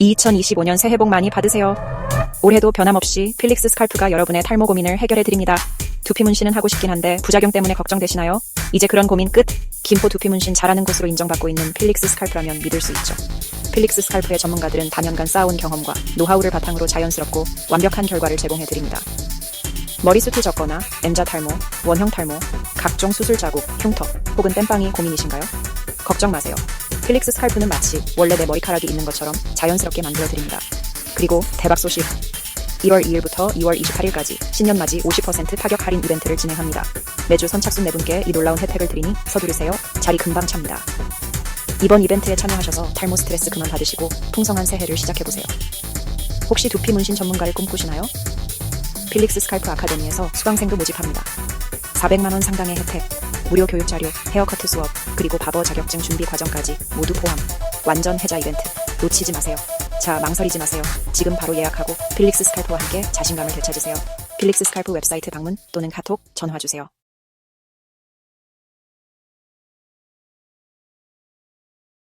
2025년 새해 복 많이 받으세요. 올해도 변함없이 필릭스 스칼프가 여러분의 탈모 고민을 해결해 드립니다. 두피 문신은 하고 싶긴 한데 부작용 때문에 걱정되시나요? 이제 그런 고민 끝. 김포 두피 문신 잘하는 곳으로 인정받고 있는 필릭스 스칼프라면 믿을 수 있죠. 필릭스 스칼프의 전문가들은 다년간 쌓아온 경험과 노하우를 바탕으로 자연스럽고 완벽한 결과를 제공해 드립니다. 머리숱이 적거나 M자 탈모, 원형 탈모, 각종 수술 자국, 흉터 혹은 땜빵이 고민이신가요? 걱정 마세요. 필릭스 스칼프는 마치 원래 내 머리카락이 있는 것처럼 자연스럽게 만들어 드립니다. 그리고 대박 소식! 1월 2일부터 2월 28일까지 신년맞이 50% 타격 할인 이벤트를 진행합니다. 매주 선착순 4분께 이 놀라운 혜택을 드리니 서두르세요. 자리 금방 찹니다. 이번 이벤트에 참여하셔서 탈모 스트레스 그만 받으시고 풍성한 새해를 시작해보세요. 혹시 두피 문신 전문가를 꿈꾸시나요? 필릭스 스칼프 아카데미에서 수강생도 모집합니다. 400만원 상당의 혜택, 무료 교육 자료, 헤어커트 수업, 그리고 바버 자격증 준비 과정까지 모두 포함. 완전 혜자 이벤트. 놓치지 마세요. 자, 망설이지 마세요. 지금 바로 예약하고 필릭스 스칼프와 함께 자신감을 되찾으세요. 필릭스 스칼프 웹사이트 방문 또는 카톡, 전화 주세요.